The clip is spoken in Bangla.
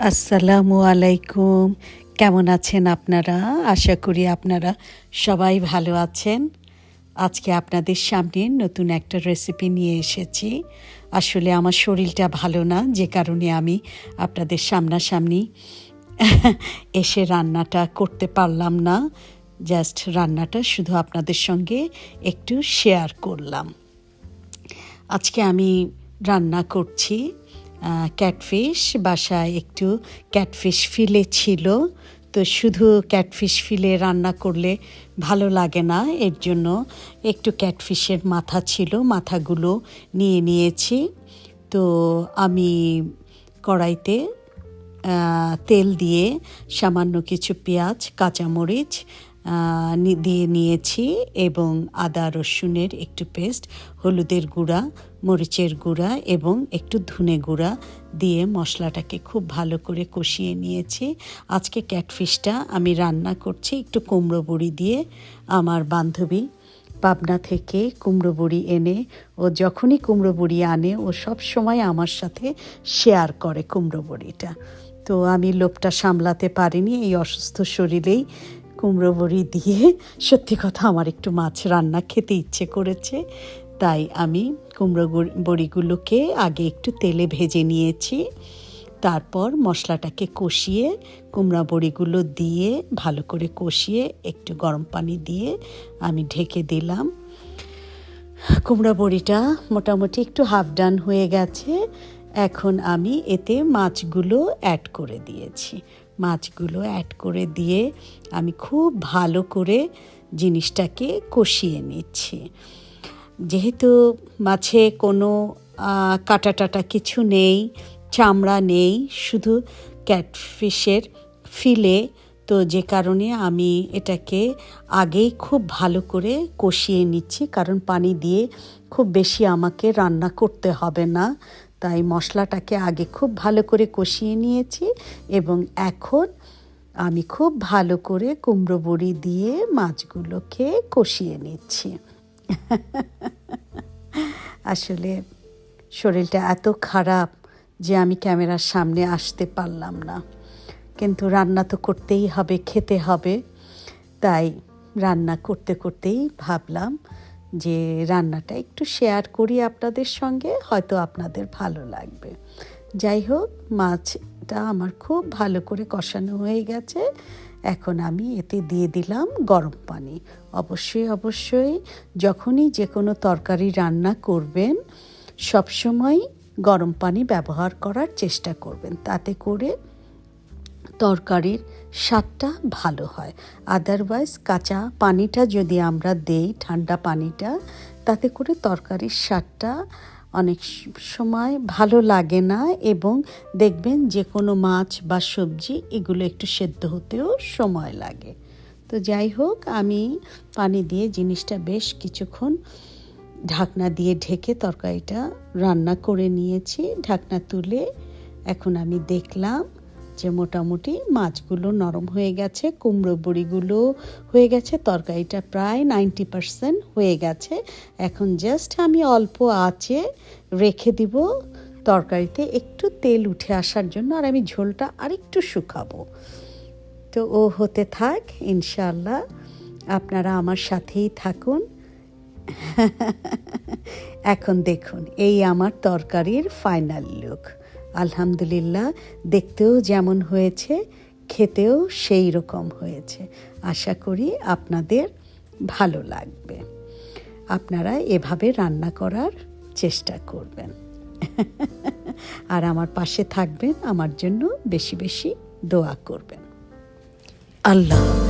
আসসালামু আলাইকুম। কেমন আছেন আপনারা? আশা করি আপনারা সবাই ভালো আছেন। আজকে আপনাদের সামনে নতুন একটা রেসিপি নিয়ে এসেছি। আসলে আমার শরীরটা ভালো না, যে কারণে আমি আপনাদের সামনাসামনি এসে রান্নাটা করতে পারলাম না। জাস্ট রান্নাটা শুধু আপনাদের সঙ্গে একটু শেয়ার করলাম। আজকে আমি রান্না করছি ক্যাটফিশ বাসায় একটু ক্যাটফিশ ফিলে ছিল। তো শুধু ক্যাটফিশ ফিলে রান্না করলে ভালো লাগে না, এর জন্য একটু ক্যাটফিশের মাথা ছিল, মাথাগুলো নিয়ে নিয়েছি। তো আমি কড়াইতে তেল দিয়ে সামান্য কিছু পেঁয়াজ, কাঁচামরিচ দিয়ে নিয়েছি এবং আদা রসুনের একটু পেস্ট হলুদের গুঁড়া, মরিচের গুঁড়া এবং একটু ধনে গুঁড়া দিয়ে মশলাটাকে খুব ভালো করে কষিয়ে নিয়েছি। আজকে ক্যাটফিশটা আমি রান্না করছি একটু কুমড়ো বড়ি দিয়ে। আমার বান্ধবী পাবনা থেকে কুমড়ো বড়ি এনে, ও যখনই কুমড়ো বড়ি আনে, ও সব সময় আমার সাথে শেয়ার করে কুমড়ো বড়িটা। তো আমি লোভটা সামলাতে পারিনি, এই অসুস্থ শরীরেই কুমড়ো বড়ি দিয়ে সত্যি কথা আমার একটু মাছ রান্না খেতে ইচ্ছে করেছে। তাই আমি কুমড়ো বড়িগুলোকে আগে একটু তেলে ভেজে নিয়েছি। তারপর মশলাটাকে কষিয়ে কুমড়া বড়িগুলো দিয়ে ভালো করে কষিয়ে একটু গরম পানি দিয়ে আমি ঢেকে দিলাম। কুমড়া বড়িটা মোটামুটি একটু হাফ ডান হয়ে গেছে। এখন আমি এতে মাছগুলো অ্যাড করে দিয়েছি। মাছগুলো অ্যাড করে দিয়ে আমি খুব ভালো করে জিনিসটাকে কষিয়ে নিচ্ছি। যেহেতু মাছে কোনো কাটা টাটা কিছু নেই, চামড়া নেই, শুধু ক্যাটফিশের ফিলে, তো যে কারণে আমি এটাকে আগেই খুব ভালো করে কষিয়ে নিচ্ছি, কারণ পানি দিয়ে খুব বেশি আমাকে রান্না করতে হবে না। তাই মশলাটাকে আগে খুব ভালো করে কষিয়ে নিয়েছি এবং এখন আমি খুব ভালো করে কুমড়ো বড়ি দিয়ে মাছগুলোকে কষিয়ে নিচ্ছি। আসলে শরীরটা এত খারাপ যে আমি ক্যামেরার সামনে আসতে পারলাম না। কিন্তু রান্না তো করতেই হবে, খেতে হবে। তাই রান্না করতে করতেই ভাবলাম যে রান্নাটা একটু শেয়ার করি আপনাদের সঙ্গে, হয়তো আপনাদের ভালো লাগবে। যাই হোক, মাছটা আমার খুব ভালো করে কষানো হয়ে গেছে। এখন আমি এতে দিয়ে দিলাম গরম পানি। অবশ্যই অবশ্যই যখনই যে কোনো তরকারি রান্না করবেন, সবসময় গরম পানি ব্যবহার করার চেষ্টা করবেন। তাতে করে তরকারির স্বাদটা ভালো হয়। আদারওয়াইজ কাঁচা পানিটা যদি আমরা দেই, ঠান্ডা পানিটা, তাতে করে তরকারির স্বাদটা অনেক সময় ভালো লাগে না এবং দেখবেন যে কোনো মাছ বা সবজি এগুলো একটু সেদ্ধ হতেও সময় লাগে। তো যাই হোক, আমি পানি দিয়ে জিনিসটা বেশ কিছুক্ষণ ঢাকনা দিয়ে ঢেকে তরকারিটা রান্না করে নিয়েছি। ঢাকনা তুলে এখন আমি দেখলাম যে মোটামুটি মাছগুলো নরম হয়ে গেছে, কুমড়ো বড়িগুলো হয়ে গেছে, তরকারিটা প্রায় নাইনটি পারসেন্ট হয়ে গেছে। এখন জাস্ট আমি অল্প আঁচে রেখে দিব তরকারিতে, একটু তেল উঠে আসার জন্য আর আমি ঝোলটা আরেকটু শুকাবো। তো ও হতে থাক ইনশাল্লাহ আপনারা আমার সাথেই থাকুন। এখন দেখুন, এই আমার তরকারির ফাইনাল লুক। আলহামদুলিল্লাহ, দেখতেও যেমন হয়েছে, খেতেও সেই রকম হয়েছে। আশা করি আপনাদের ভালো লাগবে। আপনারা এভাবে রান্না করার চেষ্টা করবেন। আর আমার পাশে থাকবেন, আমার জন্য বেশি বেশি দোয়া করবেন। আল্লাহ।